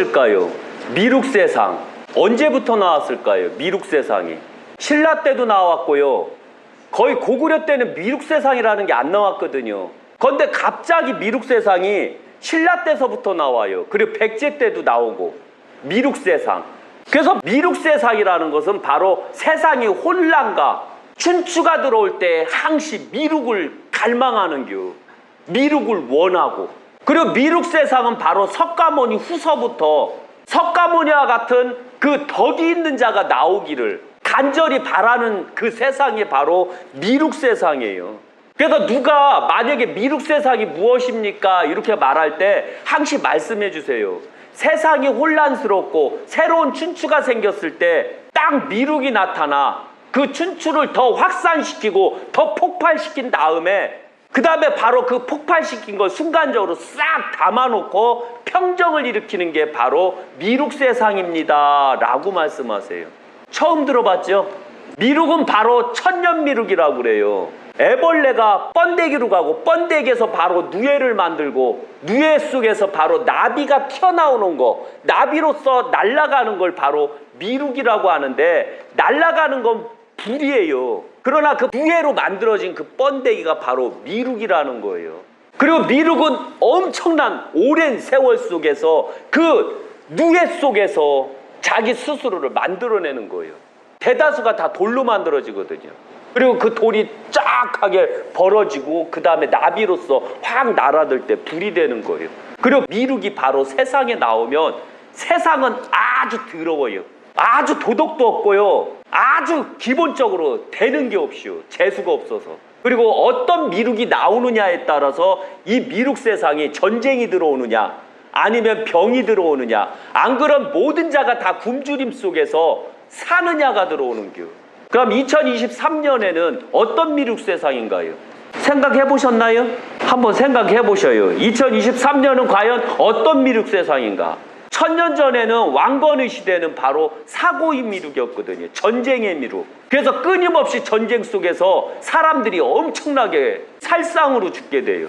무엇일까요? 미륵 세상. 언제부터 나왔을까요? 미륵 세상이. 신라 때도 나왔고요. 거의 고구려 때는 미륵 세상이라는 게 안 나왔거든요. 그런데 갑자기 미륵 세상이 신라 때서부터 나와요. 그리고 백제 때도 나오고 미륵 세상. 그래서 미륵 세상이라는 것은 바로 세상의 혼란과 춘추가 들어올 때 항시 미륵을 갈망하는 겨. 미륵을 원하고 그리고 미륵 세상은 바로 석가모니 후서부터 석가모니와 같은 그 덕이 있는 자가 나오기를 간절히 바라는 그 세상이 바로 미륵 세상이에요. 그래서 누가 만약에 미륵 세상이 무엇입니까? 이렇게 말할 때 항시 말씀해 주세요. 세상이 혼란스럽고 새로운 춘추가 생겼을 때 딱 미륵이 나타나 그 춘추를 더 확산시키고 더 폭발시킨 다음에 그 다음에 바로 그 폭발시킨 걸 순간적으로 싹 담아놓고 평정을 일으키는 게 바로 미륵 세상입니다. 라고 말씀하세요. 처음 들어봤죠? 미륵은 바로 천년미륵이라고 그래요. 애벌레가 번데기로 가고 번데기에서 바로 누에를 만들고 누에 속에서 바로 나비가 튀어나오는 거 나비로서 날아가는 걸 바로 미륵이라고 하는데 날아가는 건 불이에요. 그러나 그 누에로 만들어진 그 번데기가 바로 미륵이라는 거예요. 그리고 미륵은 엄청난 오랜 세월 속에서 그 누에 속에서 자기 스스로를 만들어내는 거예요. 대다수가 다 돌로 만들어지거든요. 그리고 그 돌이 쫙하게 벌어지고 그 다음에 나비로서 확 날아들 때 불이 되는 거예요. 그리고 미륵이 바로 세상에 나오면 세상은 아주 더러워요. 아주 도덕도 없고요. 아주 기본적으로 되는 게 없이요. 재수가 없어서. 그리고 어떤 미륵이 나오느냐에 따라서 이 미륵 세상이 전쟁이 들어오느냐 아니면 병이 들어오느냐 안 그런 모든 자가 다 굶주림 속에서 사느냐가 들어오는 겨. 그럼 2023년에는 어떤 미륵 세상인가요? 생각해 보셨나요? 한번 생각해 보셔요. 2023년은 과연 어떤 미륵 세상인가? 천년 전에는 왕건의 시대는 바로 사고의 미륵이었거든요. 전쟁의 미륵. 그래서 끊임없이 전쟁 속에서 사람들이 엄청나게 살상으로 죽게 돼요.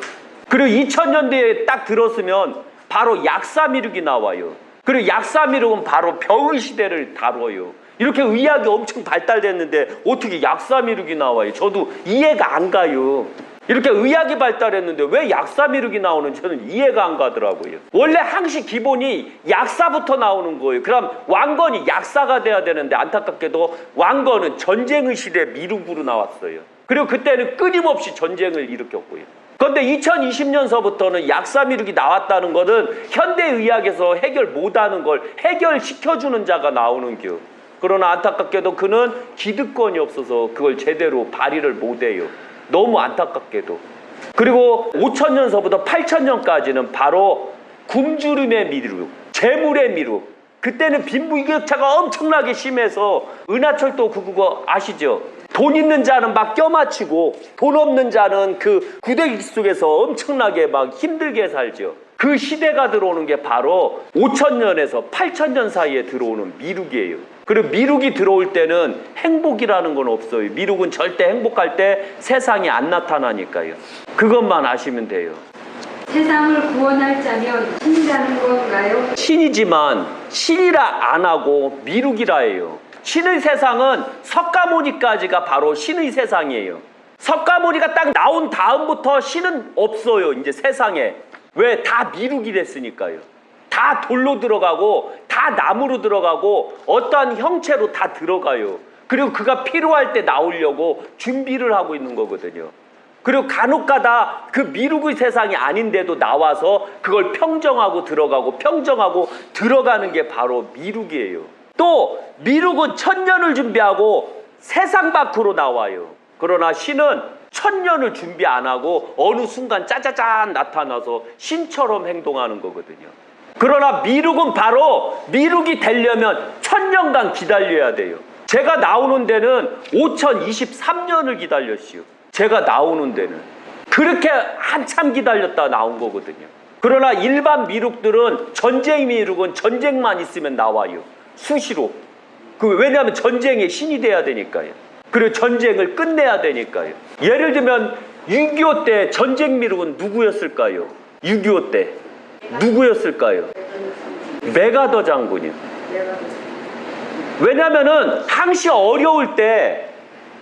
그리고 2000년대에 딱 들었으면 바로 약사 미륵이 나와요. 그리고 약사 미륵은 바로 병의 시대를 다뤄요. 이렇게 의학이 엄청 발달됐는데 어떻게 약사 미륵이 나와요? 저도 이해가 안 가요. 이렇게 의학이 발달했는데 왜 약사 미륵이 나오는지 저는 이해가 안 가더라고요. 원래 항시 기본이 약사부터 나오는 거예요. 그럼 왕건이 약사가 돼야 되는데 안타깝게도 왕건은 전쟁의 시대 미륵으로 나왔어요. 그리고 그때는 끊임없이 전쟁을 일으켰고요. 그런데 2020년서부터는 약사 미륵이 나왔다는 것은 현대의학에서 해결 못하는 걸 해결시켜주는 자가 나오는 겨. 그러나 안타깝게도 그는 기득권이 없어서 그걸 제대로 발휘를 못해요. 너무 안타깝게도. 그리고 5천년서부터 8천년까지는 바로 굶주림의 미륵, 재물의 미륵. 그때는 빈부격차가 엄청나게 심해서 은하철도 그 그거 아시죠? 돈 있는 자는 막 껴맞추고 돈 없는 자는 그 구대기 속에서 엄청나게 막 힘들게 살죠. 그 시대가 들어오는 게 바로 5천년에서 8천년 사이에 들어오는 미륵이에요. 그리고 미륵이 들어올 때는 행복이라는 건 없어요. 미륵은 절대 행복할 때 세상이 안 나타나니까요. 그것만 아시면 돼요. 세상을 구원할 자면 신이라는 건가요? 신이지만 신이라 안 하고 미륵이라 해요. 신의 세상은 석가모니까지가 바로 신의 세상이에요. 석가모니가 딱 나온 다음부터 신은 없어요. 이제 세상에. 왜? 다 미륵이 됐으니까요. 다 돌로 들어가고 다 나무로 들어가고 어떠한 형체로 다 들어가요. 그리고 그가 필요할 때 나오려고 준비를 하고 있는 거거든요. 그리고 간혹가다 그 미륵의 세상이 아닌데도 나와서 그걸 평정하고 들어가고 평정하고 들어가는 게 바로 미륵이에요. 또 미륵은 천년을 준비하고 세상 밖으로 나와요. 그러나 신은 천년을 준비 안 하고 어느 순간 짜자잔 나타나서 신처럼 행동하는 거거든요. 그러나 미륵은 바로 미륵이 되려면 천년간 기다려야 돼요. 제가 나오는 데는 5023년을 기다렸시요. 제가 나오는 데는 그렇게 한참 기다렸다 나온 거거든요. 그러나 일반 미륵들은 전쟁 미륵은 전쟁만 있으면 나와요. 수시로. 그 왜냐하면 전쟁의 신이 돼야 되니까요. 그리고 전쟁을 끝내야 되니까요. 예를 들면 6.25 때 전쟁 미륵은 누구였을까요? 6.25 때 누구였을까요? 메가더 장군이요. 왜냐면은 항시 어려울 때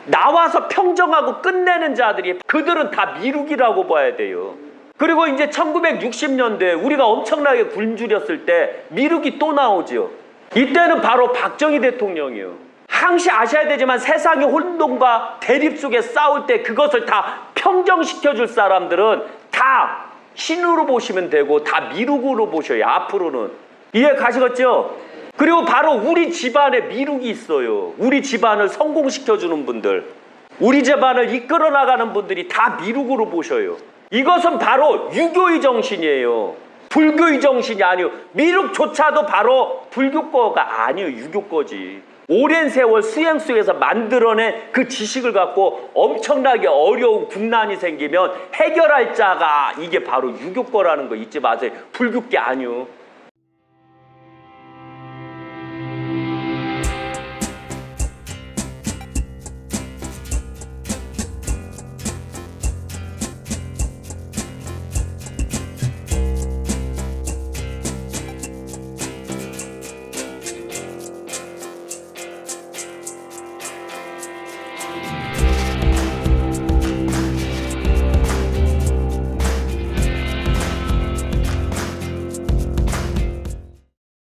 나와서 평정하고 끝내는 자들이 그들은 다 미륵이라고 봐야 돼요. 그리고 이제 1960년대 우리가 엄청나게 굶주렸을 때 미륵이 또 나오죠. 이때는 바로 박정희 대통령이요. 항시 아셔야 되지만 세상의 혼돈과 대립 속에 싸울 때 그것을 다 평정시켜 줄 사람들은 다 신으로 보시면 되고 다 미륵으로 보셔요. 앞으로는. 이해 가시겠죠? 그리고 바로 우리 집안에 미륵이 있어요. 우리 집안을 성공시켜 주는 분들. 우리 집안을 이끌어 나가는 분들이 다 미륵으로 보셔요. 이것은 바로 유교의 정신이에요. 불교의 정신이 아니요. 미륵조차도 바로 불교 거가 아니에요. 유교 거지. 오랜 세월 수행 속에서 만들어낸 그 지식을 갖고 엄청나게 어려운 국난이 생기면 해결할 자가 이게 바로 유교 거라는 거 잊지 마세요. 불교계 아니요.